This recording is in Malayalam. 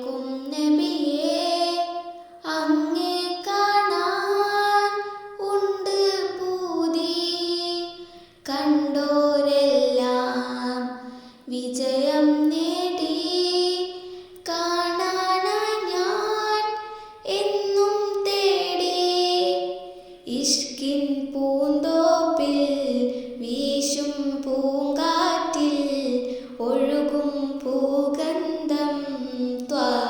വന്നേക്കും നബിയേ അങ്ങേ കാണാൻ ഉണ്ട് പൂതി. കണ്ടോരെല്ലാം വിജയം നേടി. ഞാൻ എന്നും തേടി. ഇഷ്കിൻ പൂന്തോ 断。